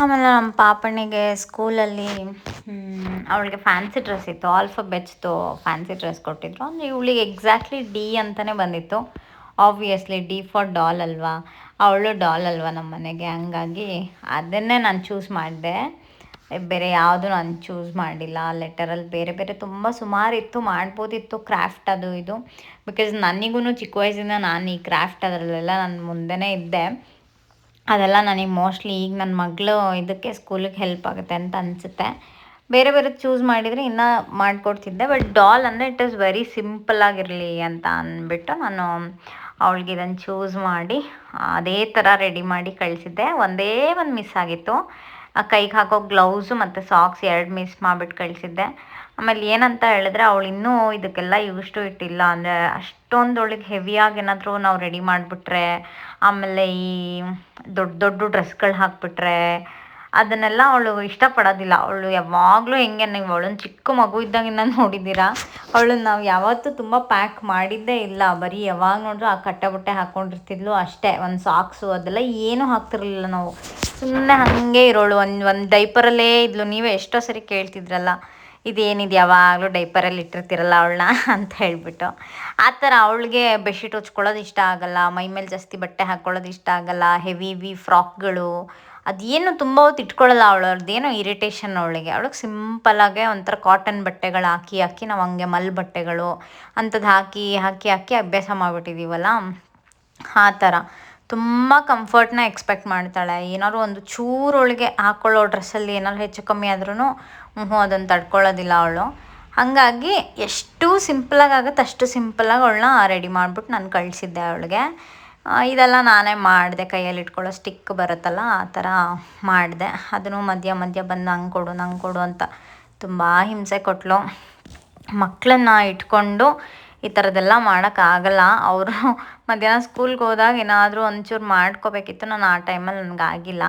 ಆಮೇಲೆ ನಮ್ಮ ಪಾಪಣ್ಣಿಗೆ ಸ್ಕೂಲಲ್ಲಿ ಅವಳಿಗೆ ಫ್ಯಾನ್ಸಿ ಡ್ರೆಸ್ ಇತ್ತು. ಆಲ್ಫಬೆಟ್ಸ್ದು ಫ್ಯಾನ್ಸಿ ಡ್ರೆಸ್ ಕೊಟ್ಟಿದ್ರು. ಅಂದರೆ ಇವಳಿಗೆ ಎಕ್ಸಾಕ್ಟ್ಲಿ ಡಿ ಅಂತಲೇ ಬಂದಿತ್ತು. ಆಬ್ವಿಯಸ್ಲಿ ಡಿ ಫಾರ್ ಡಾಲ್ ಅಲ್ವಾ? ಅವಳು ಡಾಲ್ ಅಲ್ವಾ ನಮ್ಮ ಮನೆಗೆ? ಹಂಗಾಗಿ ಅದನ್ನೇ ನಾನು ಚೂಸ್ ಮಾಡಿದೆ. ಬೇರೆ ಯಾವುದು ನಾನು ಚೂಸ್ ಮಾಡಿಲ್ಲ. ಲೆಟರಲ್ಲಿ ಬೇರೆ ಬೇರೆ ತುಂಬ ಸುಮಾರು ಇತ್ತು, ಮಾಡ್ಬೋದಿತ್ತು ಕ್ರಾಫ್ಟ್ ಅದು ಇದು. ಬಿಕಾಸ್ ನನಗೂ ಚಿಕ್ಕ ವಯಸ್ಸಿಂದ ನಾನು ಈ ಕ್ರಾಫ್ಟ್ ಅದರಲ್ಲೆಲ್ಲ ನಾನು ಮುಂದೆನೇ ಇದ್ದೆ. ಅದೆಲ್ಲ ನನಗೆ ಮೋಸ್ಟ್ಲಿ ಈಗ ನನ್ನ ಮಗಳು ಇದಕ್ಕೆ ಸ್ಕೂಲಿಗೆ ಹೆಲ್ಪ್ ಆಗುತ್ತೆ ಅಂತ ಅನಿಸುತ್ತೆ. ಬೇರೆ ಬೇರೆ ಚೂಸ್ ಮಾಡಿದರೆ ಇನ್ನೂ ಮಾಡಿಕೊಡ್ತಿದ್ದೆ, ಬಟ್ ಡಾಲ್ ಅಂದರೆ ಇಟ್ ಇಸ್ ವೆರಿ ಸಿಂಪಲ್ ಆಗಿರಲಿ ಅಂತ ಅಂದ್ಬಿಟ್ಟು ನಾನು ಅವಳಿಗೆ ಇದನ್ನು ಚೂಸ್ ಮಾಡಿ, ಅದೇ ಥರ ರೆಡಿ ಮಾಡಿ ಕಳಿಸಿದ್ದೆ. ಒಂದೇ ಒಂದು ಮಿಸ್ ಆಗಿತ್ತು. ಕೈಗೆ ಹಾಕೋ ಗ್ಲೌಸು ಮತ್ತು ಸಾಕ್ಸ್ ಎರಡು ಮಿಸ್ ಮಾಡಿಬಿಟ್ಟು ಕಳಿಸಿದ್ದೆ. ಆಮೇಲೆ ಏನಂತ ಹೇಳಿದ್ರೆ ಅವಳು ಇನ್ನೂ ಇದಕ್ಕೆಲ್ಲ ಯೂಸ್ಟು ಇಟ್ಟಿಲ್ಲ. ಅಂದರೆ ಅಷ್ಟೊಂದು ಅವಳಿಗೆ ಹೆವಿಯಾಗಿ ಏನಾದರೂ ನಾವು ರೆಡಿ ಮಾಡಿಬಿಟ್ರೆ, ಆಮೇಲೆ ಈ ದೊಡ್ಡ ದೊಡ್ಡ ಡ್ರೆಸ್ಗಳು ಹಾಕ್ಬಿಟ್ರೆ, ಅದನ್ನೆಲ್ಲ ಅವಳು ಇಷ್ಟಪಡೋದಿಲ್ಲ. ಅವಳು ಯಾವಾಗಲೂ ಹೆಂಗೆ, ನೀವು ಅವಳನ್ನ ಚಿಕ್ಕ ಮಗು ಇದ್ದಂಗಿನ ನೋಡಿದ್ದೀರಾ? ಅವಳನ್ನ ನಾವು ಯಾವತ್ತೂ ತುಂಬ ಪ್ಯಾಕ್ ಮಾಡಿದ್ದೇ ಇಲ್ಲ. ಬರೀ ಯಾವಾಗ ನೋಡಿದ್ರು ಆ ಕಟ್ಟೆ ಬಟ್ಟೆ ಹಾಕ್ಕೊಂಡಿರ್ತಿದ್ಲು ಅಷ್ಟೇ. ಒಂದು ಸಾಕ್ಸು ಅದೆಲ್ಲ ಏನೂ ಹಾಕ್ತಿರ್ಲಿಲ್ಲ ನಾವು. ಸುಮ್ಮನೆ ಹಾಗೆ ಇರೋಳು. ಒಂದು ಒಂದು ಡೈಪರಲ್ಲೇ ಇದ್ಲು. ನೀವೇ ಎಷ್ಟೋ ಸರಿ ಕೇಳ್ತಿದ್ರಲ್ಲ. ಇದೇನಿದೆ ಯಾವಾಗಲೂ ಡೈಪರಲ್ಲಿ ಇಟ್ಟಿರ್ತಿರಲ್ಲ ಅವಳನ್ನ ಅಂತ ಹೇಳ್ಬಿಟ್ಟು. ಆ ಥರ ಅವಳಿಗೆ ಬೆಡ್ಶೀಟ್ ಹೊಚ್ಕೊಳ್ಳೋದು ಇಷ್ಟ ಆಗಲ್ಲ, ಮೈ ಮೇಲೆ ಜಾಸ್ತಿ ಬಟ್ಟೆ ಹಾಕ್ಕೊಳ್ಳೋದು ಇಷ್ಟ ಆಗಲ್ಲ ಹೆವಿ ವಿ ಫ್ರಾಕ್ಗಳು ಅದೇನು ತುಂಬ ಹೊತ್ತು ಇಟ್ಕೊಳ್ಳಲ್ಲ ಅವಳು ಅದೇನೋ ಇರಿಟೇಷನ್ ಅವಳಿಗೆ. ಅವಳಿಗೆ ಸಿಂಪಲಾಗೆ ಒಂಥರ ಕಾಟನ್ ಬಟ್ಟೆಗಳು ಹಾಕಿ ಹಾಕಿ ನಾವು ಹಂಗೆ ಮಲ್ ಬಟ್ಟೆಗಳು ಅಂಥದ್ದು ಹಾಕಿ ಹಾಕಿ ಹಾಕಿ ಅಭ್ಯಾಸ ಮಾಡಿಬಿಟ್ಟಿದ್ದೀವಲ್ಲ ಆ ಥರ. ತುಂಬ ಕಂಫರ್ಟ್ನ ಎಕ್ಸ್ಪೆಕ್ಟ್ ಮಾಡ್ತಾಳೆ. ಏನಾದ್ರು ಒಂದು ಚೂರೊಳಗೆ ಹಾಕೊಳ್ಳೋ ಡ್ರೆಸ್ಸಲ್ಲಿ ಏನಾದ್ರು ಹೆಚ್ಚು ಕಮ್ಮಿ ಆದ್ರೂ ಹ್ಞೂ ಅದನ್ನು ತಡ್ಕೊಳ್ಳೋದಿಲ್ಲ ಅವಳು. ಹಾಗಾಗಿ ಎಷ್ಟು ಸಿಂಪಲಾಗಿ ಆಗುತ್ತೆ, ಅಷ್ಟು ಸಿಂಪಲಾಗಿ ಅವಳನ್ನ ರೆಡಿ ಮಾಡಿಬಿಟ್ಟು ನಾನು ಕಳಿಸಿದ್ದೆ ಅವಳಿಗೆ. ಇದೆಲ್ಲ ನಾನೇ ಮಾಡಿದೆ, ಕೈಯಲ್ಲಿ ಇಟ್ಕೊಳ್ಳೋ ಸ್ಟಿಕ್ ಬರುತ್ತಲ್ಲ, ಆ ಥರ ಮಾಡಿದೆ. ಅದನ್ನು ಮಧ್ಯ ಮಧ್ಯ ಬಂದು ಹಂಗೆ ಕೊಡು, ನಂಗೆ ಕೊಡು ಅಂತ ತುಂಬ ಹಿಂಸೆ ಕೊಟ್ಟಳು ಮಕ್ಕಳನ್ನ ಇಟ್ಕೊಂಡು ಈ ಥರದ್ದೆಲ್ಲ ಮಾಡೋಕ್ಕಾಗಲ್ಲ ಅವರು ಮಧ್ಯಾಹ್ನ ಸ್ಕೂಲ್ಗೆ ಹೋದಾಗ ಏನಾದರೂ ಒಂಚೂರು ಮಾಡ್ಕೋಬೇಕಿತ್ತು. ನಾನು ಆ ಟೈಮಲ್ಲಿ ನನಗೆ ಆಗಿಲ್ಲ.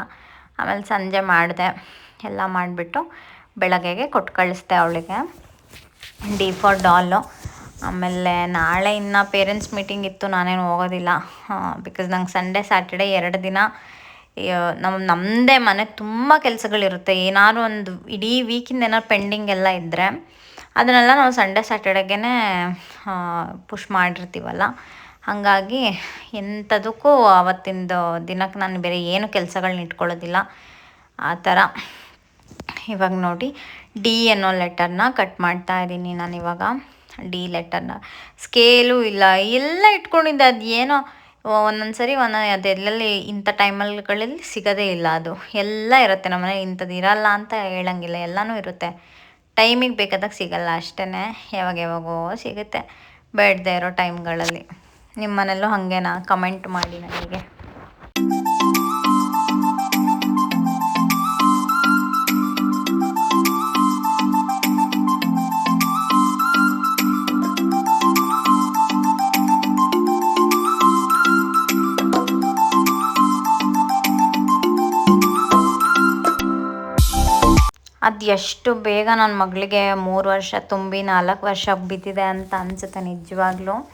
ಆಮೇಲೆ ಸಂಜೆ ಮಾಡಿದೆ. ಎಲ್ಲ ಮಾಡಿಬಿಟ್ಟು ಬೆಳಗ್ಗೆಗೆ ಕೊಟ್ಟು ಕಳಿಸ್ದೆ ಅವಳಿಗೆ. ಡಿ ಫಾರ್ ಡಾಲು ಆಮೇಲೆ ನಾಳೆ ಇನ್ನು ಪೇರೆಂಟ್ಸ್ ಮೀಟಿಂಗ್ ಇತ್ತು. ನಾನೇನು ಹೋಗೋದಿಲ್ಲ. ಬಿಕಾಸ್ ನಂಗೆ ಸಂಡೇ ಸ್ಯಾಟರ್ಡೆ ಎರಡು ದಿನ ನಮ್ಮ ನಮ್ಮದೇ ಮನೆ ತುಂಬ ಕೆಲಸಗಳಿರುತ್ತೆ. ಏನಾದ್ರು ಒಂದು ಇಡೀ ವೀಕಿಂದ ಏನಾದ್ರು ಪೆಂಡಿಂಗ್ ಎಲ್ಲ ಇದ್ದರೆ ಅದನ್ನೆಲ್ಲ ನಾವು ಸಂಡೇ ಸ್ಯಾಟರ್ಡೇಗೆ ಪುಷ್ ಮಾಡಿರ್ತೀವಲ್ಲ. ಹಾಗಾಗಿ ಎಂಥದಕ್ಕೂ ಆವತ್ತಿಂದು ದಿನಕ್ಕೆ ನಾನು ಬೇರೆ ಏನು ಕೆಲಸಗಳನ್ನ ಇಟ್ಕೊಳ್ಳೋದಿಲ್ಲ. ಆ ಥರ. ಇವಾಗ ನೋಡಿ ಡಿ ಅನ್ನೋ ಲೆಟರ್ನ ಕಟ್ ಮಾಡ್ತಾ ಇದ್ದೀನಿ ನಾನು ಇವಾಗ. ಡಿ ಲೆಟರ್ನ. ಸ್ಕೇಲು ಇಲ್ಲ. ಎಲ್ಲ ಇಟ್ಕೊಂಡಿದ್ದೆ. ಅದು ಏನೋ ಒಂದೊಂದು ಸರಿ ಒಂದೊಂದು ಅದೆಲ್ಲಲ್ಲಿ ಇಂಥ ಟೈಮಲ್ಗಳಲ್ಲಿ ಸಿಗೋದೇ ಇಲ್ಲ ಅದು. ಎಲ್ಲ ಇರುತ್ತೆ ನಮ್ಮನೆ ಇಂಥದ್ದು ಇರಲ್ಲ ಅಂತ ಹೇಳಂಗಿಲ್ಲ. ಎಲ್ಲನೂ ಇರುತ್ತೆ. ಟೈಮಿಗೆ ಬೇಕಾದಾಗ ಸಿಗಲ್ಲ. ಅಷ್ಟೇ ಯಾವಾಗ ಯಾವಾಗೋ ಸಿಗುತ್ತೆ. ಬೇಡದೆ ಇರೋ ಟೈಮ್ಗಳಲ್ಲಿ. ನಿಮ್ಮ ಮನೆಯಲ್ಲೂ ಹಾಗೇನಾ? ಕಮೆಂಟ್ ಮಾಡಿ ನನಗೆ. ಅದು ಎಷ್ಟು ಬೇಗ ನನ್ನ ಮಗಳಿಗೆ ಮೂರು ವರ್ಷ ತುಂಬಿ ನಾಲ್ಕು ವರ್ಷ ಬಿದ್ದಿದೆ ಅಂತ ಅನಿಸುತ್ತೆ ನಿಜವಾಗ್ಲೂ.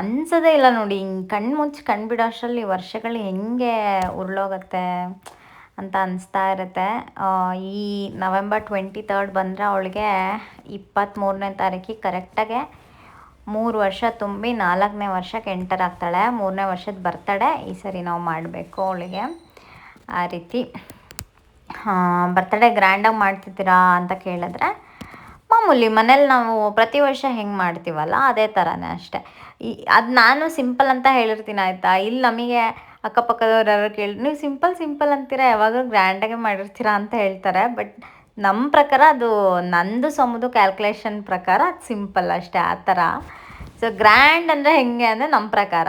ಅನ್ಸೋದೇ ಇಲ್ಲ ನೋಡಿ. ಹಿಂಗೆ ಕಣ್ಣು ಮುಚ್ಚಿ ಕಣ್ಣು ಬಿಡೋ ಅಷ್ಟರಲ್ಲಿ ವರ್ಷಗಳು ಹೆಂಗೆ ಉರುಳೋಗತ್ತೆ ಅಂತ ಅನಿಸ್ತಾ ಇರುತ್ತೆ. ಈ ನವೆಂಬರ್ ಟ್ವೆಂಟಿ ತರ್ಡ್ ಬಂದರೆ ಅವಳಿಗೆ ಇಪ್ಪತ್ತ್ಮೂರನೇ ತಾರೀಕಿಗೆ ಕರೆಕ್ಟಾಗೆ ಮೂರು ವರ್ಷ ತುಂಬಿ ನಾಲ್ಕನೇ ವರ್ಷಕ್ಕೆ ಎಂಟರ್ ಆಗ್ತಾಳೆ. ಮೂರನೇ ವರ್ಷದ ಬರ್ತಡೆ ಈ ಸರಿ ನಾವು ಮಾಡಬೇಕು ಅವಳಿಗೆ. ಆ ರೀತಿ ಬರ್ತಡೇ ಗ್ರ್ಯಾಂಡಾಗಿ ಮಾಡ್ತಿದ್ದೀರಾ ಅಂತ ಕೇಳಿದ್ರೆ ಮಾಮೂಲಿ ಮನೇಲಿ ನಾವು ಪ್ರತಿ ವರ್ಷ ಹೆಂಗೆ ಮಾಡ್ತೀವಲ್ಲ, ಅದೇ ಥರನೇ ಅಷ್ಟೇ. ಈ ಅದು ನಾನು ಸಿಂಪಲ್ ಅಂತ ಹೇಳಿರ್ತೀನಿ ಆಯಿತಾ? ಇಲ್ಲಿ ನಮಗೆ ಅಕ್ಕಪಕ್ಕದವ್ರು ಯಾರು ಕೇಳಿ, ನೀವು ಸಿಂಪಲ್ ಸಿಂಪಲ್ ಅಂತೀರಾ? ಯಾವಾಗಲೂ ಗ್ರ್ಯಾಂಡಾಗೆ ಮಾಡಿರ್ತೀರಾ ಅಂತ ಹೇಳ್ತಾರೆ. ಬಟ್ ನಮ್ಮ ಪ್ರಕಾರ ಅದು ನಂದು ಸಮುದು ಕ್ಯಾಲ್ಕುಲೇಷನ್ ಪ್ರಕಾರ ಅದು ಸಿಂಪಲ್ ಅಷ್ಟೇ, ಆ ಥರ ಸೊ ಗ್ರ್ಯಾಂಡ್ ಅಂದರೆ ಹೆಂಗೆ ಅಂದರೆ ನಮ್ಮ ಪ್ರಕಾರ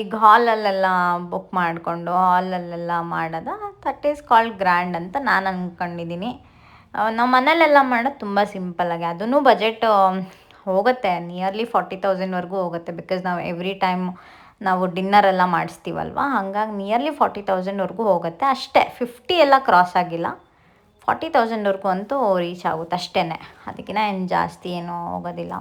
ಈಗ ಹಾಲಲ್ಲೆಲ್ಲ ಬುಕ್ ಮಾಡಿಕೊಂಡು ಹಾಲಲ್ಲೆಲ್ಲ ಮಾಡೋದು ದಟ್ ಈಸ್ ಕಾಲ್ಡ್ ಗ್ರ್ಯಾಂಡ್ ಅಂತ ನಾನು ಅಂದ್ಕೊಂಡಿದ್ದೀನಿ ನಮ್ಮ ಮನೇಲೆಲ್ಲ ಮಾಡೋದು ತುಂಬ ಸಿಂಪಲ್ಲಾಗಿ ಅದೂ ಬಜೆಟ್ ಹೋಗುತ್ತೆ. ನಿಯರ್ಲಿ ಫಾರ್ಟಿ ತೌಸಂಡ್ವರೆಗೂ ಹೋಗುತ್ತೆ. ಬಿಕಾಸ್ ನಾವು ಎವ್ರಿ ಟೈಮ್ ನಾವು ಡಿನ್ನರ್ ಎಲ್ಲ ಮಾಡಿಸ್ತೀವಲ್ವ? ಹಾಗಾಗಿ ನಿಯರ್ಲಿ ಫಾರ್ಟಿ ತೌಸಂಡ್ವರೆಗೂ ಹೋಗುತ್ತೆ. ಅಷ್ಟೇ. ಫಿಫ್ಟಿ ಎಲ್ಲ ಕ್ರಾಸ್ ಆಗಿಲ್ಲ. ಫಾರ್ಟಿ ತೌಸಂಡ್ವರೆಗೂ ಅಂತೂ ರೀಚ್ ಆಗುತ್ತೆ. ಅಷ್ಟೇ ಅದಕ್ಕಿಂತ ಏನು ಜಾಸ್ತಿ ಏನೂ ಹೋಗೋದಿಲ್ಲ.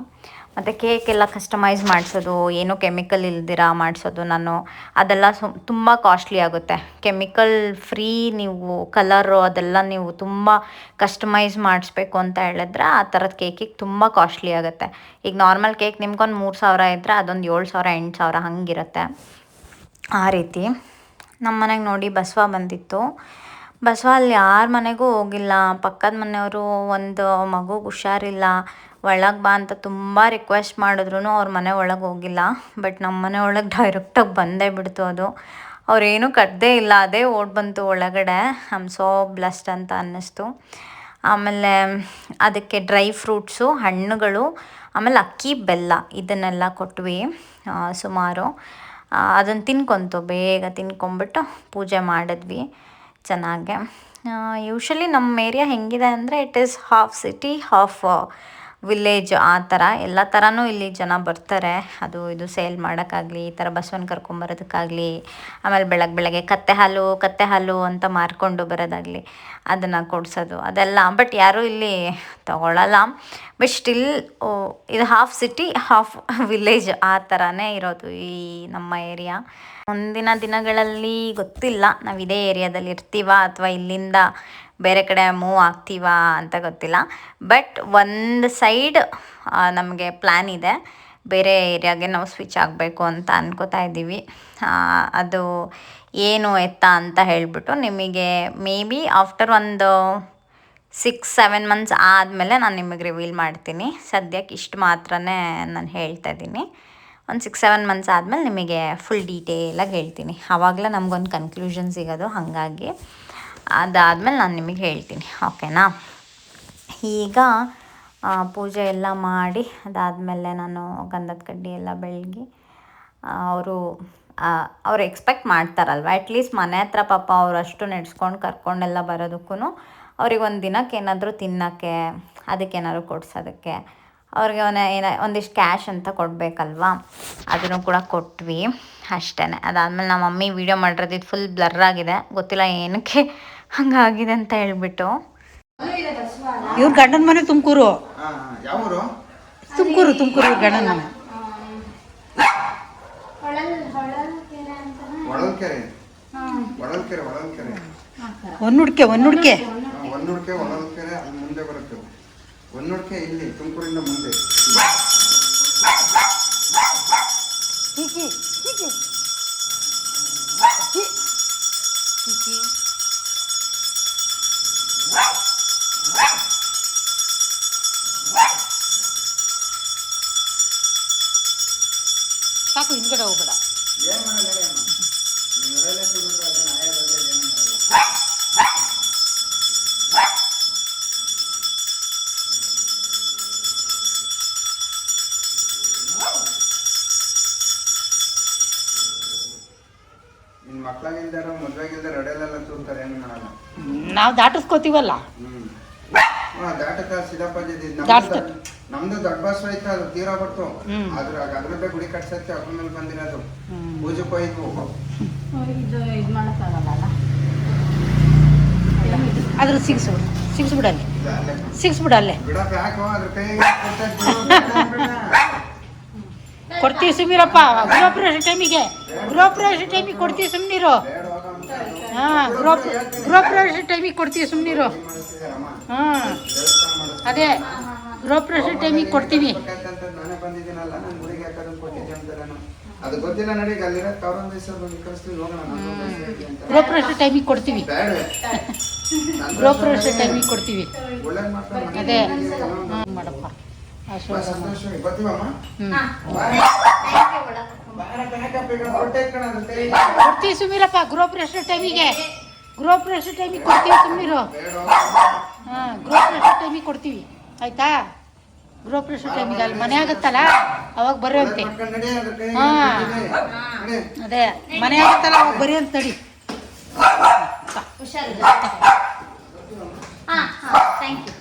ಮತ್ತು ಕೇಕ್ ಎಲ್ಲ ಕಸ್ಟಮೈಸ್ ಮಾಡಿಸೋದು, ಏನು ಕೆಮಿಕಲ್ ಇಲ್ದಿರ ಮಾಡಿಸೋದು, ನಾನು ಅದೆಲ್ಲ ಸು, ತುಂಬ ಕಾಸ್ಟ್ಲಿ ಆಗುತ್ತೆ. ಕೆಮಿಕಲ್ ಫ್ರೀ ನೀವು ಕಲರು ಅದೆಲ್ಲ ನೀವು ತುಂಬ ಕಸ್ಟಮೈಸ್ ಮಾಡಿಸ್ಬೇಕು ಅಂತ ಹೇಳಿದ್ರೆ ಆ ಥರದ ಕೇಕಿಗೆ ತುಂಬ ಕಾಸ್ಟ್ಲಿ ಆಗುತ್ತೆ. ಈಗ ನಾರ್ಮಲ್ ಕೇಕ್ ನಿಮ್ಗೊಂದು ಮೂರು ಸಾವಿರ ಇದ್ದರೆ ಅದೊಂದು ಏಳು ಸಾವಿರ, ಎಂಟು ಸಾವಿರ ಹಂಗಿರುತ್ತೆ. ಆ ರೀತಿ. ನಮ್ಮ ಮನೆಗೆ ನೋಡಿ ಬಸವ ಬಂದಿತ್ತು. ಬಸವ ಅಲ್ಲಿ ಯಾರ ಮನೆಗೂ ಹೋಗಿಲ್ಲ. ಪಕ್ಕದ ಮನೆಯವರು ಒಂದು ಮಗುಗೆ ಹುಷಾರಿಲ್ಲ. ಒಳಗೆ ಬಾ ಅಂತ ತುಂಬ ರಿಕ್ವೆಸ್ಟ್ ಮಾಡಿದ್ರು ಅವ್ರ ಮನೆ ಒಳಗೆ ಹೋಗಿಲ್ಲ. ಬಟ್ ನಮ್ಮ ಮನೆ ಒಳಗೆ ಡೈರೆಕ್ಟಾಗಿ ಬಂದೇ ಬಿಡ್ತು ಅದು. ಅವ್ರೇನು ಕಟ್ಟದೇ ಇಲ್ಲ, ಅದೇ ಓಡ್ ಬಂತು ಒಳಗಡೆ. ಐ ಸೋ ಬ್ಲಸ್ಡ್ ಅಂತ ಅನ್ನಿಸ್ತು. ಆಮೇಲೆ ಅದಕ್ಕೆ ಡ್ರೈ ಫ್ರೂಟ್ಸು ಹಣ್ಣುಗಳು, ಆಮೇಲೆ ಅಕ್ಕಿ, ಬೆಲ್ಲ ಇದನ್ನೆಲ್ಲ ಕೊಟ್ವಿ ಸುಮಾರು. ಅದನ್ನು ತಿನ್ಕೊಂತು, ಬೇಗ ತಿನ್ಕೊಂಬಿಟ್ಟು ಪೂಜೆ ಮಾಡಿದ್ವಿ ಚೆನ್ನಾಗೆ. ಯೂಶ್ವಲಿ ನಮ್ಮ ಏರಿಯಾ ಹೆಂಗಿದೆ ಅಂದರೆ it is half city half village ಆ ಥರ ಎಲ್ಲ ಥರನೂ ಇಲ್ಲಿ ಜನ ಬರ್ತಾರೆ. ಅದು ಇದು ಸೇಲ್ ಮಾಡೋಕ್ಕಾಗಲಿ, ಈ ಥರ ಬಸವನ ಕರ್ಕೊಂಬರೋದಕ್ಕಾಗಲಿ ಆಮೇಲೆ ಬೆಳಗ್ಗೆ ಬೆಳಗ್ಗೆ ಕತ್ತೆ ಹಾಲು ಕತ್ತೆ ಹಾಲು ಅಂತ ಮಾರ್ಕೊಂಡು ಬರೋದಾಗಲಿ ಅದನ್ನು ಕೊಡಿಸೋದು. ಅದೆಲ್ಲ ಬಟ್ ಯಾರೂ ಇಲ್ಲಿ ತಗೊಳ್ಳಲ್ಲ ಬಟ್ ಸ್ಟಿಲ್ ಇದು ಹಾಫ್ ಸಿಟಿ ಹಾಫ್ ವಿಲೇಜ್ ಆ ಥರನೇ ಇರೋದು ಈ ನಮ್ಮ ಏರಿಯಾ ಮುಂದಿನ ದಿನಗಳಲ್ಲಿ ಗೊತ್ತಿಲ್ಲ. ನಾವು ಇದೇ ಏರಿಯಾದಲ್ಲಿ ಇರ್ತೀವ ಅಥವಾ ಇಲ್ಲಿಂದ ಬೇರೆ ಕಡೆ ಮೂವ್ ಆಗ್ತೀವಾ ಅಂತ ಗೊತ್ತಿಲ್ಲ. ಬಟ್ ಒಂದು ಸೈಡ್ ನಮಗೆ ಪ್ಲ್ಯಾನ್ ಇದೆ. ಬೇರೆ ಏರಿಯಾಗೆ ನಾವು ಸ್ವಿಚ್ ಆಗಬೇಕು ಅಂತ ಅನ್ಕೋತಾ ಇದ್ದೀವಿ. ಅದು ಏನು ಎತ್ತ ಅಂತ ಹೇಳಿಬಿಟ್ಟು ನಿಮಗೆ ಮೇ ಬಿ ಆಫ್ಟರ್ ಒಂದು ಸಿಕ್ಸ್ ಸೆವೆನ್ ಮಂತ್ಸ್ ಆದಮೇಲೆ ನಾನು ನಿಮಗೆ ರಿವೀಲ್ ಮಾಡ್ತೀನಿ. ಸದ್ಯಕ್ಕೆ ಇಷ್ಟು ಮಾತ್ರನೇ ನಾನು ಹೇಳ್ತಾ ಇದ್ದೀನಿ. ಒಂದು ಸಿಕ್ಸ್ ಸೆವೆನ್ ಮಂತ್ಸ್ ಆದಮೇಲೆ ನಿಮಗೆ ಫುಲ್ ಡೀಟೇಲಾಗಿ ಹೇಳ್ತೀನಿ. ಆವಾಗಲೇ ನಮಗೊಂದು ಕನ್ಕ್ಲೂಷನ್ ಸಿಗೋದು ಹಾಗಾಗಿ. ಅದಾದಮೇಲೆ ನಾನು ನಿಮಗೆ ಹೇಳ್ತೀನಿ, ಓಕೆನಾ? ಈಗ ಪೂಜೆ ಎಲ್ಲ ಮಾಡಿ, ಅದಾದಮೇಲೆ ನಾನು ಗಂಧದ ಕಡ್ಡಿ ಎಲ್ಲ ಬೆಳಗಿ ಅವರು ಅವ್ರು ಎಕ್ಸ್ಪೆಕ್ಟ್ ಮಾಡ್ತಾರಲ್ವ? ಅಟ್ಲೀಸ್ಟ್ ಮನೆ ಹತ್ರ ಪಾಪ ಅವ್ರು ಅಷ್ಟು ನೆಡ್ಸ್ಕೊಂಡು ಕರ್ಕೊಂಡೆಲ್ಲ ಬರೋದಕ್ಕೂ ಅವ್ರಿಗೆ ಒಂದು ದಿನಕ್ಕೆ ಏನಾದರೂ ತಿನ್ನೋಕ್ಕೆ ಅದಕ್ಕೇನಾದ್ರು ಕೊಡ್ಸೋದಕ್ಕೆ, ಅವ್ರಿಗೆ ಅವನ ಏನ, ಒಂದಿಷ್ಟು ಕ್ಯಾಶ್ ಅಂತ ಕೊಡಬೇಕಲ್ವಾ? ಅದನ್ನು ಕೂಡ ಕೊಟ್ವಿ ಅಷ್ಟೇ ಅದಾದಮೇಲೆ ನಮ್ಮ ಮಮ್ಮಿ ವೀಡಿಯೋ ಮಾಡಿರೋದು ಫುಲ್ ಬ್ಲರ್ ಆಗಿದೆ. ಗೊತ್ತಿಲ್ಲ ಏನಕ್ಕೆ ಹಂಗಾಗಿದೆ ಅಂತ ಹೇಳ್ಬಿಟ್ಟು.
ಇವ್ರ ಗಂಡನ ಮನೆ ತುಮಕೂರು. ತುಮಕೂರು ತುಮಕೂರು ಇವ್ರ ಗಂಡನ ಮನೆ.
ಒನ್ನುಡ್ಕೆ
ಒನ್ನುಡ್ಕೆ ಒನ್ನುಡ್ಕೆ
ಒಂದುಡ್ಕೆ ಒಳಲ್ಕೆರೆ ಅಲ್ಲಿ ಮುಂದೆ ಬರುತ್ತೆ ಒಂದುಡ್ಕೆ ಇಲ್ಲಿ ತುಮಕೂರಿಂದ ಮುಂದೆ.
ಸಾಕು ಹಿಂದ್ಗಡೆ ಹೋಗ್ಬೇಡ
ಏನ್ ಮಾಡಲ್ಲ ಹೇಳಿ ಅಮ್ಮ ನೀವು ಇರಲ್ಲೇ ಸುರಿದ್ರೆ ಅದನ್ನ ಆಯೋದ್ರಲ್ಲಿ ಏನು ಮಾಡಲ್ಲ
ನಾವು ದಾಟಿಸ್ಕೋತೀವಲ್ಲ?
ನಮ್ದು ದೊಡ್ಡ ಬಸ್ ಐತೆ ಅದು ತೀರಾ ಬರ್ತು
ಹ್ಮ್.
ಅದ್ರ ಗುಡಿ ಕಟ್ಸತ್ತೆ ಅದ್ರ ಮೇಲೆ ಬಂದಿರೋದು. ಪೂಜೆ ಹೋಯ್ತು
ಇದು ಇದು ಮಾಡೋಕ್ಕಾಗಲ್ಲ
ಅದ್ರ ಸಿಗಿಸು ಸಿಕ್ಸ್ಬಿಡಲ್ಲಿ
ಇಲ್ಲ, ಅಲ್ಲೇ.
ಸಿಕ್ಸ್ಬಿಡಲ್ಲೇ
ಬಿಡಪ್ಪ ಯಾಕೋ ಅದ್ರ ಕೈಗೆ ಕೊಟ್ಟೆ ಬಿಡು, ಬೇಡ.
ಕೊಡ್ತೀವಿ ಸುಮ್ಮನಿರಪ್ಪ ಗೃಹಪ್ರವೇಶ ಟೈಮಿಗೆ ಗೃಹಪ್ರವೇಶ ಟೈಮಿಗೆ ಕೊಡ್ತೀವಿ ಸುಮ್ಮನಿರು. ಹಾಂ ಗ್ರೋಪ್ ಗೃಹಪ್ರವೇಶ ಟೈಮಿಗೆ ಕೊಡ್ತೀವಿ ಸುಮ್ಮನಿರು ಹಾಂ. ಅದೇ ಗೃಹಪ್ರವೇಶ ಟೈಮಿಗೆ ಕೊಡ್ತೀವಿ
ಅದು ಗೊತ್ತಿಲ್ಲ ನಡಿ ಈಗ ಅಲ್ಲಿರೋ ಕವರೊಂದು ನಾನು ಕಳಿಸ್ತೀನಿ ಅಂತ.
ಗೃಹಪ್ರವೇಶ ಟೈಮಿಗೆ ಕೊಡ್ತೀವಿ.
ನನ್ನ
ಟೈಮಿಗೆ ಕೊಡ್ತೀವಿ ಅದೇ ಮಾಡಪ್ಪ
ಬಾ,
ಆಶೀರ್ವಾದ ಸುಮೀರಪ್ಪ
ಗ್ರೂಪ್ ಬರ್ತೀವಮ್ಮ ಟೈಮಿಗೆ ಗ್ರೂಪ್.
ಕೊಡ್ತೀವಿ ಗೃಹಪ್ರವೇಶ ಟೈಮಿಗೆ ಕೊಡ್ತೀವಿ
ಸುಮೀರು. ಹಾಂ.
ಹಾಂ ಗೃಹಪ್ರವೇಶ ಟೈಮಿಗೆ ಕೊಡ್ತೀವಿ. ಆಯ್ತಾ? ಗೃಹಪ್ರವೇಶ ಟೈಮಿಗೆ ಅಲ್ಲಿ ಮನೆ ಆಗುತ್ತಲ್ಲ? ಅವಾಗ ಬರೋಂತೆ ಹಾಂ. ಅದೇ ಮನೆ ಆಗುತ್ತಲ್ಲ ಅವಾಗ ಬರೀ ಅಂತ ತಡಿ.
ಹುಷಾರಿಲ್ಲ ಹಾಂ ಹಾಂ ಥ್ಯಾಂಕ್ ಯು